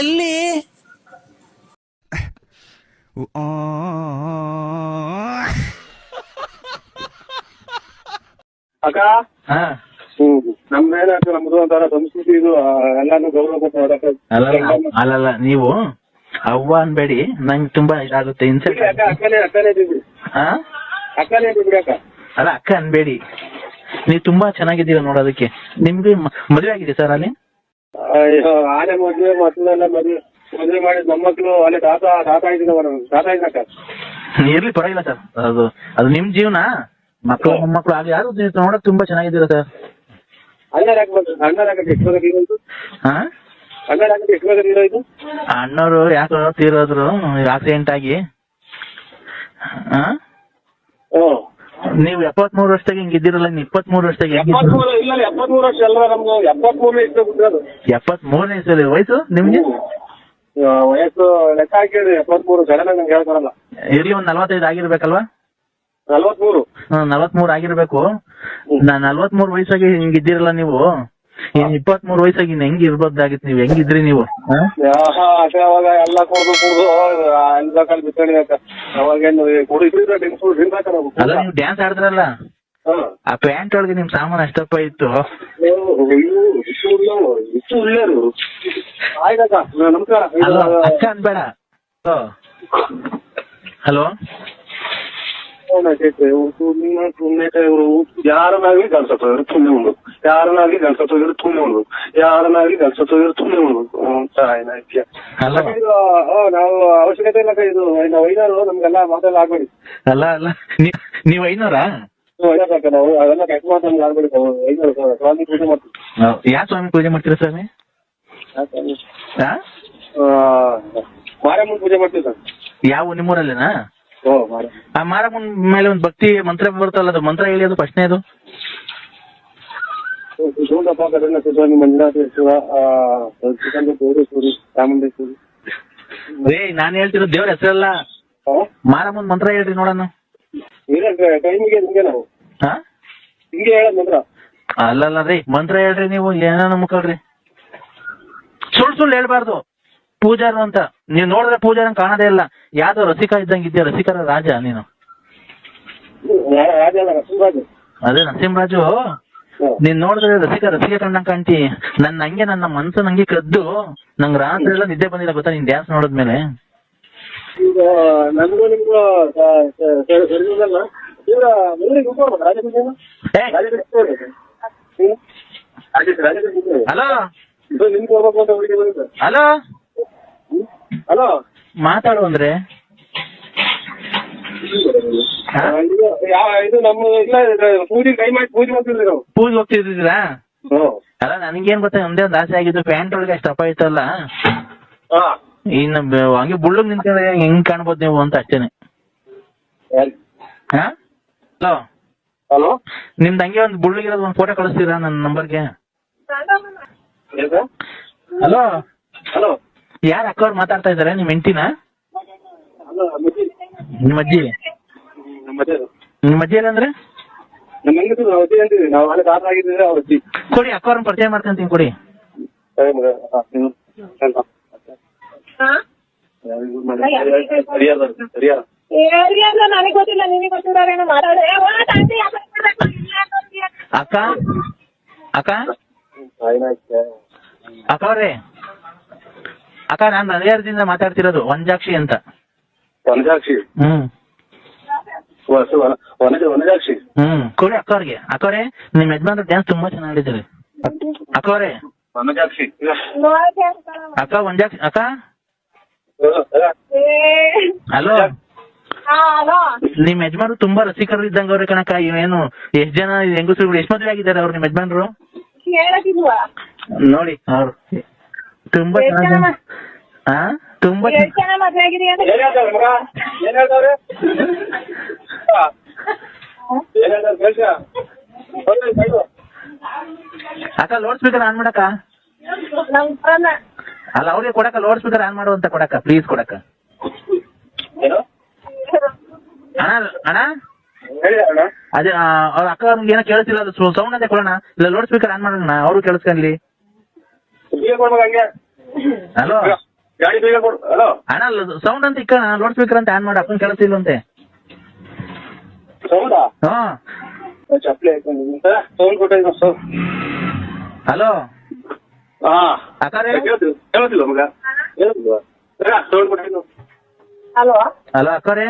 ಎಲ್ಲಿ? ಅಕ್ಕ? ನಮ್ದೇನಾಗ್ತದೆ ನಮ್ದು ಒಂಥರ ಸಂಸ್ಕೃತಿ ಇದು ಎಲ್ಲಾನು ಗೌರವ ಕೊಟ್ಟು ಅಲ್ಲಲ್ಲ ನೀವು ಅವ್ವ ಅನ್ಬೇಡಿ ನಂಗೆ ತುಂಬಾ ಇದಾಗುತ್ತೆ ಇನ್ಸಲ್ಟ್ ಅಕ್ಕನೇ ಅಕ್ಕನೇ ಇದ್ದೀವಿ ಹಾ? ಅಕ್ಕನೇ ಇದ್ದೀವಿ ಅಕ್ಕ. ಅಲ್ಲ ಅಕ್ಕ ಅನ್ಬೇಡಿ. ನೀವು ತುಂಬಾ ಚೆನ್ನಾಗಿದ್ದೀರ ನೋಡೋದಕ್ಕೆ. ನಿಮ್ಗೆ ಮದುವೆ ಆಗಿದೆ ಸರ್ ಅಲ್ಲಿ? ಅಯ್ಯೋ ಆನೆ ಮದ್ವೆ ಮಕ್ಕಳೆಲ್ಲ ಮದ್ವೆ ಮದ್ವೆ ಮಾಡಿದ ಮೊಮ್ಮಕ್ಳು ಅಲ್ಲೇ ತಾತ ತಾತ ಇದ್ದೀನಿ ಮೇಡಮ್ ತಾತ ಇದ್ದಕ್ಕ ಇರ್ಲಿ ಪರವಾಗಿಲ್ಲ ಸರ್. ಅದು ಅದು ನಿಮ್ ಜೀವನ. ಮಕ್ಕಳು ಮೊಮ್ಮಕ್ಕಳು ಆಗ್ಲಿ ಯಾರು ನೀವು ನೋಡಕ್ ತುಂಬಾ ಚೆನ್ನಾಗಿದ್ದೀರ ಸರ್? ಅಣ್ಣ ಯಾಕೆ ಅಣ್ಣ ಯಾಕೆ ಎಷ್ಟು ಬೇಕಾದ್ರೆ ಇದು? ಹಾ? ಅಣ್ಣ ಯಾಕೆ ಎಷ್ಟು ಬೇಕಾದ್ರೆ ಇರೋ ಇದು? ಅಣ್ಣವ್ರು ಯಾಕೋ ತೀರೋದ್ರು? ಆಕ್ಸಿಡೆಂಟ್ ಆಗಿ. ಹಾ? ಹ್ಮ್ ನೀವು ಎಪ್ಪತ್ಮೂರು ವರ್ಷದಾಗ ಹಿಂಗ್ ಇದ್ದೀರಲ್ಲ ಇಪ್ಪತ್ಮೂರು ವರ್ಷದಾಗ ಹೆಂಗಿದ್ರು ಎಪ್ಪತ್ಮೂರು ಇಲ್ಲ ಎಪ್ಪತ್ಮೂರು ವರ್ಷ ನಮ್ದು ಎಪ್ಪತ್ಮೂರನೇ ಇಷ್ಟು ಎಪ್ಪತ್ಮೂರನೇ ವಯಸ್ಸು ನಿಮ್ಗೆ? ಆ, ವಯಸ್ಸು ಲೆಕ್ಕ ಹಾಕಿದ್ರಿ ಎಪ್ಪತ್ಮೂರು ಸಡನ್ ಆಗಿ ನಂಗೆ ಹೇಳ್ತಾರಲ್ಲ. ಇರ್ಲಿ ಒಂದ್ ನಲ್ವತ್ತೈದು ಆಗಿರ್ಬೇಕಲ್ವಾ? ನಲ್ವತ್ಮೂರು. ನಲ್ವತ್ಮೂರು ಆಗಿರ್ಬೇಕು. ನಾ ನಲ್ವತ್ಮೂರು ವಯಸ್ಸಾಗಿ ಹಿಂಗ್ ಇದ್ದೀರಲ್ಲ ನೀವು? ಇನ್ ಇಪ್ಪತ್ಮೂರು ವಯಸ್ಸಾಗಿ ಹೆಂಗ್ ಇರ್ಬೋದಾಗಿತ್ತು ನೀವು? ಹೆಂಗಿದ್ರಿ ನೀವು? ಅದೇ ಅವಾಗ ಎಲ್ಲ ಕುಡ್ದು ಕುಡ್ದು ಅನ್ಬೇಕಲ್ಲಿ ಬಿತ್ತಣಿಕ ಅವಾಗೇನು ಕುಡಿ ಇದ್ರೆ ಡ್ರಿಂಕ್ಸ್ ಡ್ರಿಂಕ್ ಹಾಕ ಅಲ್ಲ ನೀವು ಡ್ಯಾನ್ಸ್ ಆಡಿದ್ರಲ್ಲ? ಆ ಪ್ಯಾಂಟ್ ಒಳಗೆ ನಿಮ್ ಸಾಮಾನು ಅಷ್ಟಪ್ಪ ಇತ್ತು. ಅಕ್ಕ ಅನ್ಬೇಡ. ಹಲೋ? ಸುಮ್ನೆ ಸುಮ್ನೆ ಇವ್ರು ಯಾರನ್ನಾಗ್ಲಿ ಇವ್ರು ಸುಮ್ನೆ ಉಂಡು ಯಾರನ್ನಾಗ್ಲಿ ಇವ್ರು ಸುಮ್ನೆ ಉಂಡು ಯಾರನ್ನಾಗ್ಲಿ ಅಲ್ಲ. ಇದು ಆ, ನಾವು ಅವಶ್ಯಕತೆ ಇಲ್ಲ ಇದು. ನಾವು ಐದಾರು ನಮ್ಗೆಲ್ಲ ಮಾತೆಲ್ಲ ಆಗ್ಬೇಡಿ. ಅಲ್ಲ ಅಲ್ಲ. ನೀವು ನೀವ್ ಐನೂರಾ ನಾವು ಕೆಟ್ಟ ಮಾತು ನಮ್ಗೆ ಆಗ್ಬೇಡಿ. ನಾವು ಐದಾರು ಸ್ವಾಮಿ ಪೂಜೆ ಮಾಡ್ತೀವಿ. ಯಾವ ಸ್ವಾಮಿ ಪೂಜೆ ಮಾಡ್ತೀರಾ ಸ್ವಾಮಿ? ಮಾರಮ್ಮನ ಪೂಜೆ ಮಾಡ್ತೀವಿ ಸರ್. ಯಾವ ನಿಮ್ಮೂರಲ್ಲೇನಾ? ಆ ಮಾರಮ್ಮನ್ ಮೇಲೆ ಒಂದು ಭಕ್ತಿ ಮಂತ್ರ ಬರ್ತಲ್ಲ ಅದು ಮಂತ್ರ ಹೇಳಿ ಅದು ಪ್ರಶ್ನೆ ಅದು? ರೇ ನಾನು ಹೇಳ್ತಿರೋ ದೇವ್ರ ಹೆಸರಲ್ಲ. ಮಾರಮ್ಮನ ಮಂತ್ರ ಹೇಳ್ರಿ ನೋಡೋಣ. ಅಲ್ಲಲ್ಲ ರೀ ಮಂತ್ರ. ಹೇಳ್ರಿ ನೀವು ಏನೋ ಕಳ್ರಿ ಸುಳ್ಳು ಸುಳ್ಳು ಹೇಳ್ಬಾರ್ದು. ಪೂಜಾರು ಅಂತ. ನೀವ್ ನೋಡಿದ್ರೆ ಪೂಜಾರ ಕಾಣದೇ ಇಲ್ಲ. ಯಾವ್ದೋ ರಸಿಕ ಇದ್ದಂಗ ಇದೆಯಾ ರಸಿಕರ ರಾಜ ನೀನು. ಅದೇ ನರಸಿಂಹರಾಜು. ನೀನ್ ನೋಡಿದ್ರೆ ರಸಿಕ ರಸಿಕ ಕಂಡಂಗ್ ಕಾಣ್ತಿ. ನನ್ ಹಂಗೆ ನನ್ನ ಮನ್ಸು ನಂಗೆ ಕದ್ದು. ನಂಗ್ ರಾತ್ರಿ ಎಲ್ಲ ನಿದ್ದೆ ಬಂದಿಲ್ಲ ಗೊತ್ತಾ ನೀನ್ ಡ್ಯಾನ್ಸ್ ನೋಡಿದ್ಮೇಲೆ? ಹಲೋ. ಹಲೋ. ಹಲೋ. ಮಾತಾಡು ಅಂದ್ರೆ? ಇದು ನಮ್ಮ ಇಲ್ಲ ಪೂಜೆ ಕೈ ಮಾಡಿ ಪೂಜೆ ನಾವು. ಪೂಜೆ ಹೋಗ್ತಿದ್ದೀರಾ ಅಲ್ಲ ಅಲ್ಲ ನನ್ಗೇನ್ ಗೊತ್ತಾ ಒಂದೇ ಒಂದು ಆಸೆ ಆಗಿದ್ದು ಪ್ಯಾಂಟ್ ಒಳಗೆ ಅಷ್ಟು ಅಪ್ಪ ಇತ್ತಲ್ಲ? ಹಾ. ಇನ್ನು ಬ- ಹಂಗೆ ಬುಳ್ಳಗ್ ನಿಂತ್ಕೊಂಡ್ರೆ ಹೆಂಗ್ ಕಾಣ್ಬೋದು ನೀವು ಅಂತ ಅಷ್ಟೇನೆ. ಹಾ? ಹಲೋ. ಹಲೋ. ನಿಮ್ದು ಹಂಗೆ ಒಂದು ಬುಳ್ಳಗಿರೋದು ಒಂದು ಫೋಟೋ ಕಳಿಸ್ತೀರಾ ನನ್ನ ನಂಬರ್ಗೆ ಹಲೋ. ಹಲೋ. ಯಾರು ಅಕ್ಕವ್ರು ಮಾತಾಡ್ತಾ ಇದಾರೆ? ನಿಮ್ ಹೆಂಡತಿನ? ನಿಮ್ಮ ಅಜ್ಜಿ. ನಮ್ಮ ಅಜ್ಜಿ. ಏನಂದ್ರೆ? ಅವ್ರ ಕೊಡಿ ಅಕ್ಕವ್ರನ್ನ ಪರಿಚಯ ಮಾಡ್ಕೊಂತೀನಿ ಕೊಡಿ. ಅಕ್ಕ. ಅಕ್ಕ? ಅಕ್ಕ? ಅವ್ರೆ ಅಕ್ಕವ್ರೆ. ಅಕ್ಕ ನಾನ್ ಹರಿಹರದಿಂದ ಮಾತಾಡ್ತಿರೋದು ವಂಜಾಕ್ಷಿ ಅಂತ. ವನಜಾಕ್ಷಿ? ಹ್ಮ್. ವನಜ ವನಜಾಕ್ಷಿ? ಹ್ಮ್. ಕೊಡಿ ಅಕ್ಕವ್ರಿಗೆ ಅಕ್ಕವ್ರೆ ನಿಮ್ ಯಜಮಾನ್ರು ಡ್ಯಾನ್ಸ್ ತುಂಬಾ ಚೆನ್ನಾಗಿದ್ದಾರೆ. ಅಕ್ಕವ್ರೆ ವನಜಾಕ್ಷಿ. ಅಕ್ಕ ವಂಜಾಕ್ಷಿ ಅಕ್ಕ? ಹಲೋ ಹಾ, ಹಲೋ. ನಿಮ್ ಯಜಮಾನ್ರು ತುಂಬಾ ರಸಿಕರು ಇದ್ದಂಗ ಅವ್ರೆ ಕಣಕ್ಕ ಏನು ಎಷ್ಟ್ ಜನ ಹೆಂಗಸರು ಎಷ್ಟ್ ಮದ್ವೆ ಆಗಿದ್ದಾರೆ ಅವ್ರು ನಿಮ್ ಯಜಮಾನ್ರು? ನೋಡಿ ಅವ್ರು. ತುಂಬಾ ಚೆನ್ನಾಗಿ ಹಾ ತುಂಬಾ. ಅಕ್ಕ ಲೌಡ್ ಸ್ಪೀಕರ್ ಆನ್ ಮಾಡಕ್ಕ? ಅಲ್ಲ ಅವ್ರಿಗೆ ಕೊಡಕ ಲೌಡ್ ಸ್ಪೀಕರ್ ಆನ್ ಮಾಡು ಅಂತ ಕೊಡಕ ಪ್ಲೀಸ್ ಕೊಡಕ ಏನು? ಅಣ್ಣ ಅಣ್ಣ? ಹೇಳಿ ಅಣ್ಣ. ಅದೇ ಅವ್ರ ಅಕ್ಕ ಅವ್ರಿಗೆ ಏನೋ ಕೇಳಿಸಿಲ್ಲ ಅದು ಸೌಂಡ್ ಅದೇ ಕೊಡೋಣ ಇಲ್ಲ ಲೌಡ್ ಸ್ಪೀಕರ್ ಆನ್ ಮಾಡೋಣ ಅವರು ಕೇಳಿಸ್ಕೊಂಡ್ಲಿ. ಈಗ ಕೊಡ್ಬೇಕು ಹಂಗೆ. ಹಲೋ ಗಾಡಿ ಬೇಗ ಕೊಡು ಹಲೋ ಅಣ್ಣ ಸೌಂಡ್ ಅಂತ ಇಕ್ಕ ಲೌಡ್ ಸ್ಪೀಕರ್ ಅಂತ ಆನ್ ಮಾಡಿ ಅಪ್ಪನ್ ಕೇಳಿಸ್ತಿಲ್ವಂತೆ ಸೌಂಡಾ ಹಾ. ಚಪ್ಪಲಿ ಹಾಕೊಂಡು ಸೌಂಡ್ ಕೊಟ್ಟಿದ್ದು ಹಲೋ ಹಾ. ಅಕ್ಕಾರೆ ಕೇಳ್ತಿಲ್ಲ ಕೇಳ್ತಿಲ್ಲ ಮಗ? ಕೇಳ್ತಿಲ್ವಾ? ಸೌಂಡ್ ಕೊಟ್ಟಿದ್ದು. ಹಲೋ ಹಲೋ ಅಕ್ಕೋರೆ?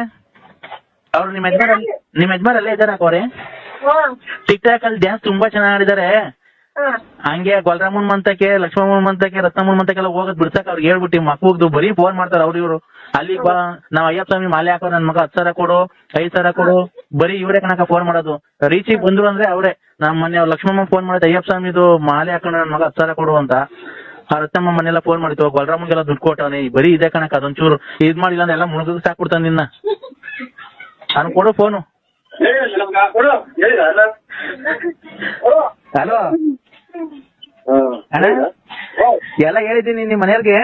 ಅವ್ರು ನಿಮ್ಮ ಯಜಮಾನ ನಿಮ್ಮ ಯಜಮಾನ್ ಅಲ್ಲೇ ಇದ್ದಾರೆ ಅಕ್ಕೋರೆ? ಟಿಕ್ ಟಾಕ್ ಅಲ್ಲಿ ಡ್ಯಾನ್ಸ್ ತುಂಬಾ ಚೆನ್ನಾಗಿ ಆಡಿದ್ದಾರೆ. ಹಾಂ ಹಂಗೆ ಬಲರಾಮನ್ ಮಂತಕ್ಕೆ ಲಕ್ಷ್ಮಣ ಮಂತಕ್ಕೆ ರತ್ನಮ್ಮನ್ ಮಂತಕ್ಕೆಲ್ಲ ಹೋಗೋದ್ ಬಿಡ್ಸಕ್ ಅವ್ರಿಗೆ ಹೇಳ್ಬಿಟ್ಟು ಮಕ್ಕಳು ಬರೀ ಫೋನ್ ಮಾಡ್ತಾರೆ ಅವ್ರ ಇವ್ರು. ಅಲ್ಲಿ ಬಾ ನಾವ್ ಅಯ್ಯಪ್ಪ ಸ್ವಾಮಿ ಮಾಲೆ ಹಾಕೋ ನನ್ ಮಗ ಹತ್ತು ಸಾವಿರ ಕೊಡು ಐದ್ ಸಾವಿರ ಕೊಡು ಬರೀ ಇವ್ರೇ ಕಣಕ ಫೋನ್ ಮಾಡೋದು. ರೀಚಿ ಬಂದ್ರು ಅಂದ್ರೆ ಅವ್ರೆ ನಮ್ ಮೊನ್ನೆ ಲಕ್ಷ್ಮಮ್ಮ ಫೋನ್ ಮಾಡಿದ ಅಯ್ಯಪ್ಪ ಸ್ವಾಮಿದು ಮಾಲೆ ಹಾಕೊಂಡು ನನ್ ಮಗ ಹತ್ತು ಸಾವಿರ ಕೊಡು ಅಂತ ಆ ರತ್ನಮ್ಮ ಮನೆಲ್ಲ ಫೋನ್ ಮಾಡಿತ್ತು ಗೊಲ್ರಾಮನ್ಗೆಲ್ಲ ದುಡ್ಡು ಕೊಟ್ಟವನೆ ಬರೀ ಇದೆ ಕಣಕ ಅದೊಂಚೂರು ಇದ್ ಮಾಡಿಲ್ಲ ಅಂದ್ರೆ ಎಲ್ಲ ಮುಳುಗದ್ ಸಾಕ್ಬಿಡ್ತಾನೆ ನಿನ್ನ. ನಾನು ಕೊಡು ಫೋನು ಹಲೋ. ಅಣ್ಣ? ಎಲ್ಲ ಹೇಳಿದ್ದೀನಿ ನಿಮ್ ಮನೆಯವ್ರಿಗೆ.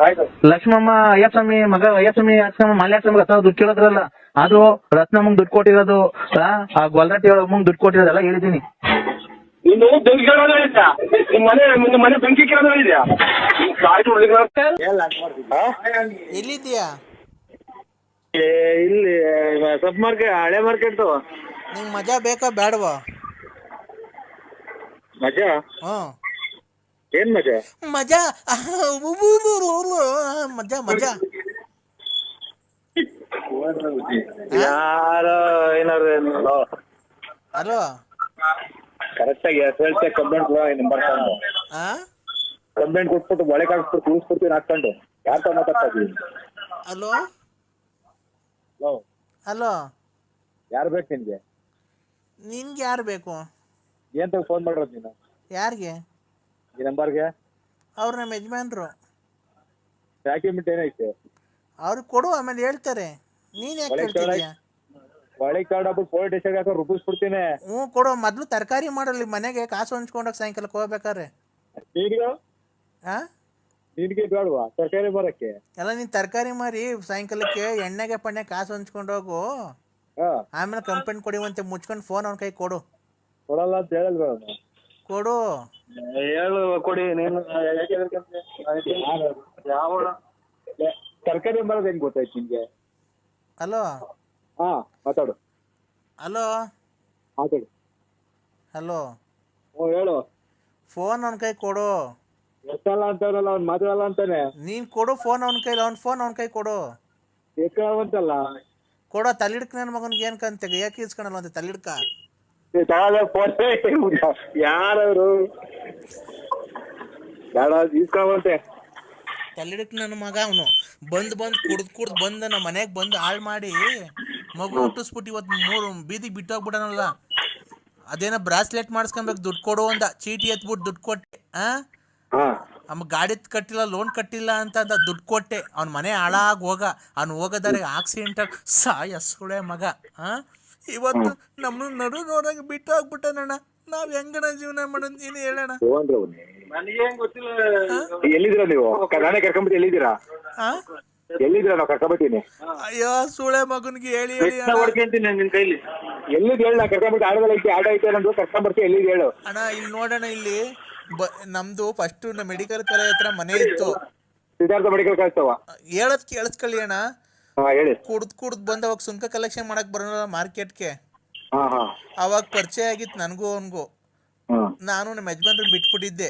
ಆಯ್ತು. ಲಕ್ಷ್ಮಮ್ಮ ಅಯ್ಯಪ್ಪ ಮಗ ಅಯ್ಯಪ್ಪ ಸ್ವಾಮಿ ಅಕ್ಕಮ್ಮ ಮಾಲ್ಯ ಸ್ವಾಮಿ ಹತ್ರ ದುಡ್ಡು ಕೇಳೋದ್ರಲ್ಲ ಅದು ರತ್ನಮ್ಮಂಗ್ ದುಡ್ಡು ಕೊಟ್ಟಿರೋದು ಆ, ಆ ಗೊಲ್ರಟ್ಟಿ ಮುಂಗ್ ದುಡ್ಡು ಕೊಟ್ಟಿರೋದೆಲ್ಲ ಹೇಳಿದ್ದೀನಿ. ನೀನು ಬೆಂಕಿ ಕೇಳೋದು ಹೇಳಿದ್ಯಾ ನಿಮ್ಮ ಮನೆ ನಿಮ್ಮ ಮನೆ ಬೆಂಕಿ ಕೇಳೋದು ಹೇಳಿದ್ಯಾ ಆಯ್ತು ಎಲ್ಲಿದ್ದೀಯಾ? ಇಲ್ಲಿ ಸಬ್ ಮಾರ್ಕೆಟ್ ಹಳೆ ಮಾರ್ಕೆಟ್ ನಿಂಗ್ ಮಜಾ ಬೇಕಾ ಬೇಡವಾ? ಮಜಾ? ಹಾ. ಏನ್ ಮಜಾ? ಮಜಾ? ಮಜಾ ಮಜಾ. ಯಾರೋ ಏನಾರು ಹಲೋ. ಕರೆಕ್ಟ್ ಆಗಿ ಹೇಳ್ತೆ ಕಂಪ್ಲೇಂಟ್ ನಂಬರ್ ತಗೊಂಡು ಆ? ಕಂಪ್ಲೇಂಟ್ ಕೊಟ್ಬಿಟ್ಟು ಒಳಗೆ ಹಾಕ್ಬಿಟ್ಟು ಕೂರಿಸ್ಬಿಡ್ತೀನಿ ಹಾಕೊಂಡು ಯಾರ ತರ ಮಾತಾಡ್ತಾ ಇದ್ದೀನಿ ಹಲೋ? ಹಲೋ. ಹಲೋ? ಯಾರು ಬೇಕು ನಿನ್ಗೆ? ನಿನ್ಗೆ ಯಾರು ಬೇಕು? ಏನ್ ತಗ ಫೋನ್ ಮಾಡಿರೋದು ನೀನು? ಯಾರಿಗೆ? ಈ ನಂಬರ್ಗೆ? ಅವ್ರು ನಮ್ಮ ಯಜಮಾನ್ರು. ಡಾಕ್ಯುಮೆಂಟ್ ಏನೈತೆ? ಅವ್ರಿಗೆ ಕೊಡು ಆಮೇಲೆ ಹೇಳ್ತಾರೆ. ನೀನ್ ಯಾಕೆ ಒಳಗೆ ಕೇಳ್ತಿದ್ಯಾ? ಒಳಗೆ ಕಾರ್ಡ್ ಹಾಕ್ಬಿಟ್ಟು ಪೊಲೀಸ್ ಸ್ಟೇಷನ್ಗೆ ಹಾಕೋ ರೂಪಿಸ್ಬಿಡ್ತೀನಿ ಹ್ಞೂ ಕೊಡು. ಮೊದಲು ತರಕಾರಿ ಮಾಡಲಿ ಮನೆಗೆ ಕಾಸು ಹಂಚ್ಕೊಂಡೋಗಿ ಸಾಯಂಕಾಲಕ್ಕೆ ಹೋಗ್ಬೇಕಾರೆ ನಿನ್ಗೆ? ಹಾಂ ನಿನ್ಗೆ ಬೇಡವಾ? ತರಕಾರಿ ಬರಕ್ಕೆ ಎಲ್ಲ ನೀನು ತರಕಾರಿ ಮಾರಿ ಸಾಯಂಕಾಲಕ್ಕೆ ಎಣ್ಣೆಗೆ ಪಣ್ಣೆ ಕಾಸು ಹಂಚ್ಕೊಂಡು ಹೋಗು ಹಾ. ಆಮೇಲೆ ಕಂಪ್ಲೇಂಟ್ ಕೊಡಿವಂತೆ ಮುಚ್ಕೊಂಡು ಫೋನ್ ಅವ್ನ ಕೈ ಕೊಡು. ಕೊಡಲ್ಲ ಅಂತ ಹೇಳಿದ್ರು ಕೊಡು. ಹೇಳು ಕೊಡಿ ನೀನು ಯಾವ ತರಕಾರಿ ಬರೋದು ಹೆಂಗ್ ಗೊತ್ತಾಯ್ತು ನಿಮ್ಗೆ ಹಲೋ? ಹಾ ಮಾತಾಡು. ಹಲೋ? ಮಾತಾಡು. ಹಲೋ? ಹ್ಞೂ ಹೇಳು. ಫೋನ್ ಅವನ ಕೈ ಕೊಡು. ಎಷ್ಟಲ್ಲ ಅಂತಾನಲ್ಲ ಅವ್ನು ಮಾತಾಡಲ್ಲ ಅಂತಾನೆ. ನೀನು ಕೊಡು ಫೋನ್ ಅವನ ಕೈಲಿ ಅವ್ನ ಫೋನ್ ಅವನ ಕೈ ಕೊಡು. ಅಂತಲ್ಲ. ಕೊಡೋ ತಲ್ಲಿಡ್ಕ ನನ್ನ ಮಗನಿಗೆ ಏನು ಕಂತೆ ಯಾಕೆ ಇಸ್ಕೊಳಲ್ಲ ಅಂತ ತಲೆ ಫೋನ್ ಯಾರವರು? ಇಸ್ಕೊಂಬಂತೆ. ನನ್ನ ಮಗ ಅವನು. ಬಂದ್ ಬಂದ್ ಕುಡ್ದ್ ಕುಡ್ದ್ ಬಂದ ನಮ್ಮ ಮನೆಗ್ ಬಂದ್ ಹಾಳ್ ಮಾಡಿ ಮಗು ಹುಟ್ಟಿಸ್ಬಿಟ್ಟು ಇವತ್ತು ಮೂರು ಬೀದಿಗೆ ಬಿಟ್ಟೋಗ್ಬಿಡನಲ್ಲ. ಅದೇನ ಬ್ರಾಸ್ಲೆಟ್ ಮಾಡಿಸ್ಕೊಬೇಕು ದುಡ್ಡು ಕೊಡು ಅಂದ. ಚೀಟಿ ಎತ್ಬಿಟ್ಟು ದುಡ್ಡು ಕೊಟ್ಟೆ ಹಾಂ ಹಾ. ಅಮ್ಮ ಗಾಡಿ ಕಟ್ಟಿಲ್ಲ ಲೋನ್ ಕಟ್ಟಿಲ್ಲ ಅಂತ ಅಂದ ದುಡ್ಡು ಕೊಟ್ಟೆ. ಅವ್ನ ಮನೆ ಹಾಳಾಗಿ ಹೋಗ. ಅವ್ನು ಹೋಗೋದಾರೆ ಆಕ್ಸಿಡೆಂಟ್ ಸಾಯ ಸುಳೆ ಮಗ ಆ? ಇವತ್ತು ನಮ್ಮ ನಡು ನೋಡಂಗ ಬಿಟ್ಟು ಹೋಗ್ಬಿಟ್ಟನಣ್ಣ ನಾವ್ ಹೆಂಗಣ ಜೀವನ ಮಾಡೋದು ಏನು ಹೇಳೋಣ ಎಲ್ಲಿದ್ದೀರಾ ನೀವು? ನಾನೇ ಕರ್ಕೊಂಬಿಟ್ಟು ಎಲ್ಲಿದ್ದೀರಾ? ಆ ಎಲ್ಲಿದ್ದೀರಾ ನಾವು ಕರ್ಕೊಂಬಿಟ್ಟಿನಿ ಅಯ್ಯೋ ಸುಳೆ ಮಗನ್ಗೆ ಹೇಳಿ ಹೇಳಿ ಅಣ್ಣ. ಹೊಡ್ಕೊಂತೀನಿ ನಿನ್ ಕೈಲಿ. ಎಲ್ಲಿದ್ ಹೇಳ ನಾ ಕರ್ಕೊಂಬಿಟ್ಟು ಆಡೋದಲ್ಲಿ ಐತಿ ಆಡ ಐತೆ ನಂದು ಕರ್ಕೊಂಬರ್ತೀವಿ ಎಲ್ಲಿದ್ ಹೇಳು? ಅಣ್ಣ ಇಲ್ಲಿ ನೋಡೋಣ ಇಲ್ಲಿ ಬ ನಮ್ದು ಫಸ್ಟ್ ಮೆಡಿಕಲ್ ಕಾಲೇಜ್ ಹತ್ರ ಮನೆ ಇತ್ತು. ಸಿದ್ಧಾರ್ಥ ಮೆಡಿಕಲ್ ಕಳಿಸ್ತವ ಹೇಳದ್ ಕೇಳಿಸ್ಕೊಳ್ಳಿ ಅಣ್ಣ. ಹಾ ಹೇಳಿ. ಬಂದ್ ಕುಡ್ದು ಬಂದು ಅವಾಗ ಸುಂಕ ಕಲೆಕ್ಷನ್ ಮಾಡಕ್ ಬರೋಲ್ಲ ಮಾರ್ಕೆಟ್ಗೆ. ಹಾ ಹಾ. ಅವಾಗ ಪರಿಚಯ ಆಗಿತ್ತು ನನಗೂ ಅವನಿಗೂ. ಹಾ. ನಾನು ನಮ್ಮ ಯಜಮಾನ್ರನ್ನ ಬಿಟ್ಬಿಟ್ಟಿದ್ದೆ.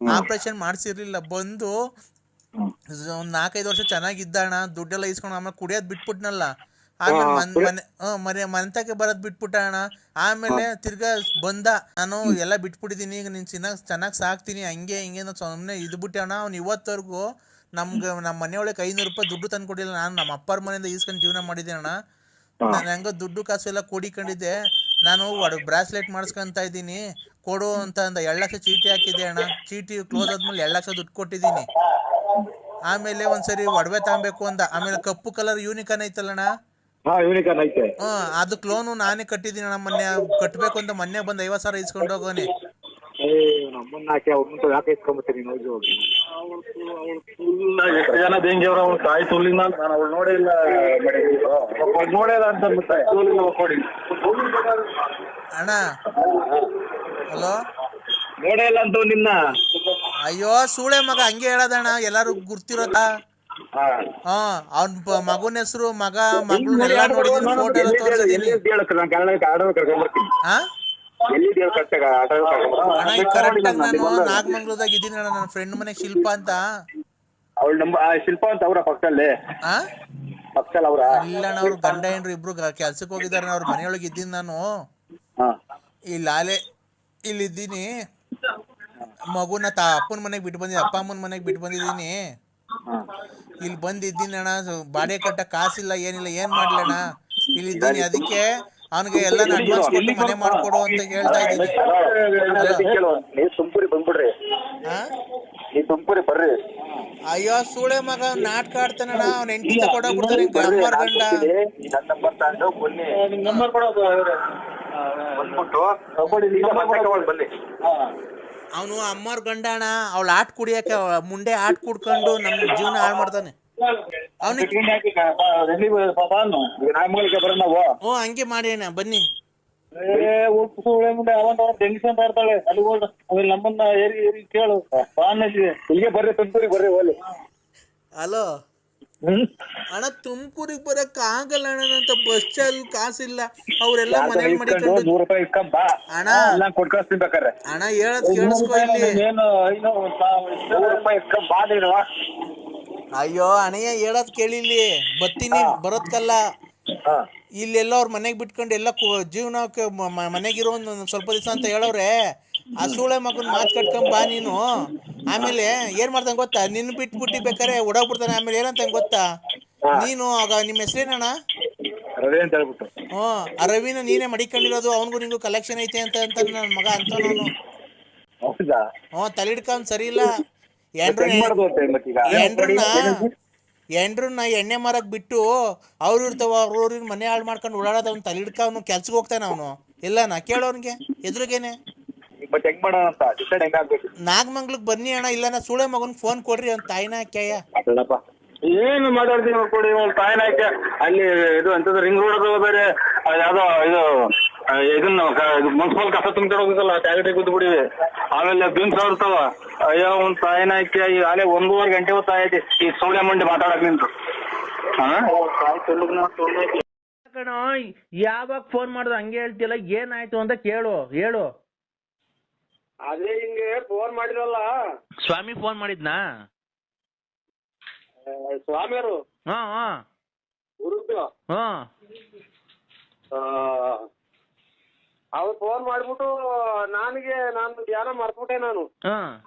ಆಪರೇಷನ್ ಮಾಡಿಸಿರ್ಲಿಲ್ಲ. ಬಂದು ಒಂದ್ ನಾಲ್ಕೈದು ವರ್ಷ ಚೆನ್ನಾಗಿದ್ದ ಅಣ್ಣ ದುಡ್ಡೆಲ್ಲ ಇಸ್ಕೊಂಡು ಆಮೇಲೆ ಕುಡಿಯೋದ್ ಬಿಟ್ಬಿಟ್ನಲ್ಲ. ಆಮೇಲೆ ಮನ್ ಮನೆ ಹ್ಮ್, ಮನೆ ಬರೋದ್ ಬಿಟ್ಬಿಟ್ಟ ಅಣ್ಣ ಆಮೇಲೆ ತಿರ್ಗಾ ಬಂದ. ನಾನು ಎಲ್ಲ ಬಿಟ್ಬಿಟ್ಟಿದೀನಿ. ಈಗ ನೀನ್ ಚೆನ್ನಾಗ್ ಚೆನ್ನಾಗ್ ಸಾಕ್ತೀನಿ. ಹಂಗೆ ಹಿಂಗೆ ಅಂತ ಸುಮ್ನೆ ಇದು ಬಿಟ್ಟೆ ಅಣ್ಣ ಅವ್ನು ಇವತ್ತವರೆಗೂ ನಮ್ಗೆ ನಮ್ಮ ಮನೆಯೊಳಗೆ ಐನೂರು ರೂಪಾಯಿ ದುಡ್ಡು ತಂದು ಕೊಟ್ಟಿಲ್ಲ ನಾನು ನಮ್ಮ ಅಪ್ಪರ ಮನೆಯಿಂದ ಈಸ್ಕೊಂಡು ಜೀವನ ಮಾಡಿದ್ದೆ ಅಣ್ಣ ನಾನು ಹೆಂಗೋ ದುಡ್ಡು ಕಾಸು ಎಲ್ಲ ಕೂಡಿಕೊಂಡಿದ್ದೆ. ನಾನು ಬ್ರಾಸ್ಲೆಟ್ ಮಾಡಿಸ್ಕೊಂತ ಇದ್ದೀನಿ. ಕೊಡು ಅಂತ ಅಂದ. ಎರಡು ಲಕ್ಷ ಚೀಟಿ ಹಾಕಿದ್ದೆ ಅಣ್ಣ. ಚೀಟಿ ಕ್ಲೋಸ್ ಆದ್ಮೇಲೆ ಎರಡು ಲಕ್ಷ ದುಡ್ಡು ಕೊಟ್ಟಿದ್ದೀನಿ. ಆಮೇಲೆ ಒಂದ್ಸರಿ ಒಡವೆ ತಗೊಬೇಕು ಅಂದ. ಆಮೇಲೆ ಕಪ್ಪು ಕಲರ್ ಯೂನಿಕಾನ್ ಐತಲ್ಲಣ್ಣ. ಹಾ ಐತೆ. ಅದಕ್ಕೆ ಲೋನು ನಾನೇ ಕಟ್ಟಿದೀನಿ ಅಣ್ಣ ಮೊನ್ನೆ ಕಟ್ಟಬೇಕು ಅಂತ ಮೊನ್ನೆ ಬಂದು ಐವತ್ತು ಸಾವಿರ ಇಸ್ಕೊಂಡು ಹೋಗೋನಿ. ಏ ನಮ್ಮನ್ನ ಹಾಕಿ ಅವ್ರನ್ನ ಯಾಕೆ ಇಸ್ಕೊಂಬತ್ತೀನಿ ಹೋಗಿ ಹೋಗಿ. ಎಷ್ಟು ಜನ ದೇಂಗಿ ಅವ್ರ ಅವ್ಳು ತಾಯಿ ತುಳಿನ ನಾನು ಅವಳು ನೋಡೇ ಇಲ್ಲ ನೋಡೇ ಇಲ್ಲ ಅಂತ ಮತ್ತೆ ಕೊಡಿ ಅಣ್ಣ ಹಲೋ? ನೋಡೇ ಇಲ್ಲ ಅಂತ ನಿನ್ನ. ಅಯ್ಯೋ ಸೂಳೆ ಮಗ ಹಂಗೆ ಹೇಳೋದಣ್ಣ ಎಲ್ಲಾರು ಗುರ್ತಿರೋದ? ಹಾ ಅವ್ನ ಮಗನ ಹೆಸರು ಮಗ ಮಗಳನ್ನೆಲ್ಲ ನೋಡಿದೀನಿ ಫೋಟೋ ಎಲ್ಲ ತೋರಿಸಿದೀನಿ. ಹಾ? ಅಣ್ಣ ಈಗ ಕರೆಕ್ಟ್ ಆಗಿ ನಾನು ನಾಗಮಂಗ್ಲದಾಗ ಇದ್ದೀನಿ ಅಣ್ಣ ನನ್ನ ಫ್ರೆಂಡ್ ಮನೆ ಶಿಲ್ಪ ಅಂತ. ಅವಳ ನಂಬ ಶಿಲ್ಪ ಅಂತ ಅವ್ರ ಪಕ್ಕದಲ್ಲಿ. ಹಾ ಪಕ್ಕದಲ್ಲಿ ಅವ್ರ. ಇಲ್ಲ ಅಣ್ಣ ಅವ್ರು ಗಂಡ ಏನ್ರಿ ಇಬ್ರು ಕೆಲ್ಸಕ್ಕೆ ಹೋಗಿದ್ದಾರೆ ಅವ್ರ ಮನೆಯೊಳಗೆ ಇದ್ದೀನಿ ನಾನು. ಹಾ. ಇಲ್ಲಿ ಆಲೆ ಇಲ್ಲಿ ಇದ್ದೀನಿ ಮಗುನ ತಾ ಅಪ್ಪನ ಮನೆಗೆ ಬಿಟ್ಟು ಬಂದಿದ್ದೀನಿ ಅಪ್ಪ ಅಮ್ಮನ ಮನೆಗೆ ಬಿಟ್ಟು ಬಂದಿದ್ದೀನಿ. ಇಲ್ಲಿ ಬಂದಿದ್ದೀನಿ ಅಣ್ಣ. ಬಾಡಿಗೆ ಕಟ್ಟ ಕಾಸಿಲ್ಲ ಏನಿಲ್ಲ ಏನ್ ಮಾಡ್ಲಣ್ಣ ಇಲ್ಲಿ ಇದ್ದೀನಿ. ಅದಕ್ಕೆ ಅವನಿಗೆ ಎಲ್ಲ ಅಡ್ವಾನ್ಸ್ ಕೊಟ್ಟು ಮನೆ ಮಾಡ್ಕೊಡು ಅಂತ ಹೇಳ್ತಾ ಇದ್ದೀನಿ. ತುಮಕೂರಿಗೆ ಬಂದ್ಬಿಡ್ರಿ? ನೀವು ಬರ್ರಿ. ಅಯ್ಯೋ ಸೂಳೆ ಮಗ ನಾಟಕ ಆಡ್ತಾನಣ್ಣ ಅವ್ನ ಎಂಟಿ ಕೊಡೋಗ್ಬಿಡ್ತಾನೆ ನಂಬರ್ ಗಂಡ. ನನ್ನ ನಂಬರ್ ತಗೊಂಡು ಬನ್ನಿ. ನಂಬರ್ ಕೊಡೋದು ಬಂದ್ಬಿಟ್ಟು ಬನ್ನಿ. ಅವನು ಅಮ್ಮವ್ರ ಗಂಡಾಣ ಅವಳು ಆಟ ಕುಡಿಯಕ್ಕೆ ಮುಂಡೆ ಆಟ ಕುಡ್ಕೊಂಡು ನಮ್ಮ ಜೀವನ ಹಾಳು ಮಾಡ್ತಾನೆ. ಅವನಿಗೆ ಓ, ಹಂಗೆ ಮಾಡಿ ಅಣ್ಣ, ಬನ್ನಿ. ನಮ್ಮನ್ನ ಏರಿ ಏರಿ ಕೇಳು ಇಲ್ಲಿಗೆ ಬರ್ರಿ ತಂದೂರಿ ಬರ್ರಿ ಹಲೋ. ಅಣ್ಣ ತುಮಕೂರಿಗೆ ಬರಕ್ ಆಗಲ್ಲ ಅಣ್ಣ ಅಂತ ಬಸ್ ಚಾರ್ಜ್ ಕಾಸಿಲ್ಲ. ಅವ್ರೆಲ್ಲ ಮನೇಲಿ ಮಡಿಕೊಂಡು ನೂರು ರೂಪಾಯಿ ಇಸ್ಕೊಂಡ್ ಬಾ. ಅಣ್ಣ. ಎಲ್ಲ ಕೊಟ್ಕಳಿಸ್ತೀನಿ ಬೇಕಾರೆ ಅಣ್ಣ ಹೇಳದ್ ಕೇಳಿಸ್ಕೋ ಇಲ್ಲಿ. ಏನು ಐನೋ ನೂರು ರೂಪಾಯಿ ಇಸ್ಕೊಂಡ್ ಬಾ ನೀನು. ಅಯ್ಯೋ ಅಣ್ಣಯ್ಯ ಹೇಳದ್ ಕೇಳಿಲ್ಲಿ ಬತ್ತೀನಿ ಬರೋದ್ಕಲ್ಲ. ಇಲ್ಲೆಲ್ಲ ಅವ್ರ ಮನೆಗೆ ಬಿಟ್ಕೊಂಡು ಎಲ್ಲ ಜೀವನಕ್ಕೆ ಮನೆಗಿರೋ ಒಂದು ಸ್ವಲ್ಪ ದಿವಸ ಅಂತ ಹೇಳವ್ರೆ. ಆ ಸೂಳೆ ಮಗನ್ ಮಾತು ಕಟ್ಕೊಂಡ್ ಬಾ ನೀನು. ಆಮೇಲೆ ಏನ್ ಮಾಡ್ತಾನೆ ಗೊತ್ತಾ? ನಿನ್ ಬಿಟ್ಬಿಟ್ಟು ಬೇಕಾರೆ ಓಡೋಗ್ಬಿಡ್ತಾನೆ. ಆಮೇಲೆ ಏನಂತ ಗೊತ್ತಾ? ನೀನು ಆಗ ನಿಮ್ಮ ಹೆಸರೇನಣ್ಣ ರವಿ ಅಂತ ಹೇಳ್ಬಿಟ್ಟು. ಆ ರವಿನ ನೀನೇ ಮಡಿಕೊಂಡಿರೋದು. ಅವನಿಗೂ ನಿಂಗೂ ಕಲೆಕ್ಷನ್ ಐತೆ ಅಂತ ಅಂತ ನನ್ನ ಮಗ ಅಂತ ನಾನು. ಹೌದಾ? ತಲೆ ತಲೆಡ್ಕೊಂಡ್ ಸರಿ ಇಲ್ಲ ಮಾಡೋದು ಅಂತ ಎಂಡ್ರನ್ನ ಎಂಡ್ರನ್ನ ಎಣ್ಣೆ ಮಾರಕ್ ಬಿಟ್ಟು ಅವ್ರು ಇರ್ತಾವ ಅವ್ರ ಊರಿನ ಮನೆ ಹಾಳು ಮಾಡ್ಕೊಂಡು ಓಡಾಡೋದು ಅವ್ನು ತಲೆಡ್ಕ ಅವ್ನು ಕೆಲ್ಸಕ್ಕೆ ಹೋಗ್ತಾನೆ ಅವನು. ನಾ ಕೇಳೋನ್ಗೆ ಎದುರಿಗೇನೆ. ಮತ್ತೆ ಹೆಂಗ್ ಮಾಡೋಣ ಅಂತ? ಡಿಸೈಡ್ ಹೆಂಗ್ ಆಗ್ಬೇಕು? ನಾಗಮಂಗ್ಲಕ್ ಬನ್ನಿ ಅಣ್ಣ ಇಲ್ಲ ಸೂಳೆ ಮಗನ್ ಫೋನ್ ಕೊಡ್ರಿ ಅವ್ನ ತಾಯಿನ ಕೇಯ ಏನು ಮಾತಾಡ್ತೀವಿ ಕೊಡಿ ಒಂದು ತಾಯಿನ ಆಯ್ಕೆ ಅಲ್ಲಿ ಇದು ಅಂತ ರಿಂಗ್ ರೋಡ್ ಬೇರೆ ಅದು ಯಾವ್ದೋ ಇದು ಆ, ಇದನ್ನ ಮುನ್ಸಿಪಲ್ ಕಸ ತುಂಬಿಕೊಂಡು ಹೋಗಿದ್ದಲ್ಲ ಟ್ಯಾಗಟಿ ಕೂತ್ ಬಿಡಿವಿ ಆಮೇಲೆ ಬೀನ್ಸ್ ಇರ್ತಾವ ಅಯ್ಯೋ ಒಂದು ತಾಯಿನ ಆಯ್ಕೆ ಈಗ ಅಲ್ಲೇ ಒಂದೂವರೆ ಗಂಟೆ ಹೊತ್ತು ಆಯ್ತು. ಈ ಸೋಳೆ ಮಂಡಿ ಮಾತಾಡಕ್ ನಿಂತು. ಹಾ ಕಣೋ ಯಾವಾಗ ಫೋನ್ ಮಾಡುದು ಹಂಗೆ ಹೇಳ್ತಿಲ್ಲ ಏನಾಯ್ತು ಅಂತ ಕೇಳು ಹೇಳು. ಅದೇ ಹಿಂಗೆ ಫೋನ್ ಮಾಡಿರಲ್ಲ ಸ್ವಾಮಿ ಫೋನ್ ಮಾಡಿದ್ನಾ? ಸ್ವಾಮಿಯರು ಹಾ ಹಾ. ಹಾ. ಅವ್ರು ಫೋನ್ ಮಾಡ್ಬಿಟ್ಟು ನನಗೆ ನಾನು ಧ್ಯಾನ ಮರ್ತ್ಬಿಟ್ಟೆ ನಾನು. ಹಾ.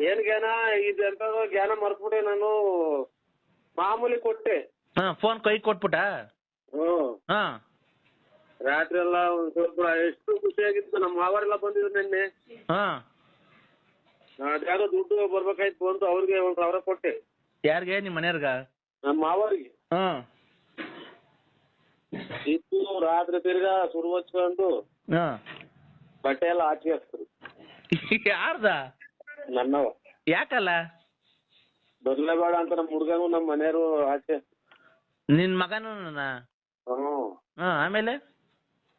ಏನ್ ಜ್ಞಾನ? ಇದೆಂತ ಜ್ಞಾನ ಮರ್ತ್ಬಿಟ್ಟೆ ನಾನು. ಮಾಮೂಲಿ ಕೊಟ್ಟೆ. ಹಾ ಫೋನ್ ಕೈ ಕೊಟ್ಬಿಟ್ಟ? ಹ್ಮ್. ಹಾ. ರಾತ್ರಿ ಎಲ್ಲ ಒಂದ್ ಸ್ವಲ್ಪ ಎಷ್ಟು ಖುಷಿಯಾಗಿತ್ತು ನಮ್ಮ ಮಾವರೆಲ್ಲ ಬಂದಿದ್ರು ನಿನ್ನೆ. ಹಾ. ಅದ್ಯಾವುದೋ ದುಡ್ಡು ಬರ್ಬೇಕಾಯ್ತು ಅಂತ ಅವ್ರಿಗೆ ಒಂದು ಸಾವಿರ ಕೊಟ್ಟೆ. ಯಾರಿಗೆ? ನಿಮ್ಮ ಮನೆಯವ್ರಗ? ನಮ್ಮ ಮಾವರಿಗೆ. ಹಾ. ಇತ್ತು ರಾತ್ರಿ ತಿರ್ಗಾ ಸುರು ಹಚ್ಕೊಂಡು ಹಾ. ಬಟ್ಟೆ ಎಲ್ಲ ಹಾಕಿ ಹಾಕ್ತಾರೆ ಯಾರ್ದ? ನನ್ನವ. ಯಾಕಲ್ಲ? ಬರ್ಲೇಬೇಡ ಅಂತ ನಮ್ಮ ಹುಡ್ಗನು ನಮ್ಮ ಮನೆಯವರು ಆಚೆ ನಿನ್ ಮಗನೂ ಹ್ಮ್. ಹಾ ಆಮೇಲೆ?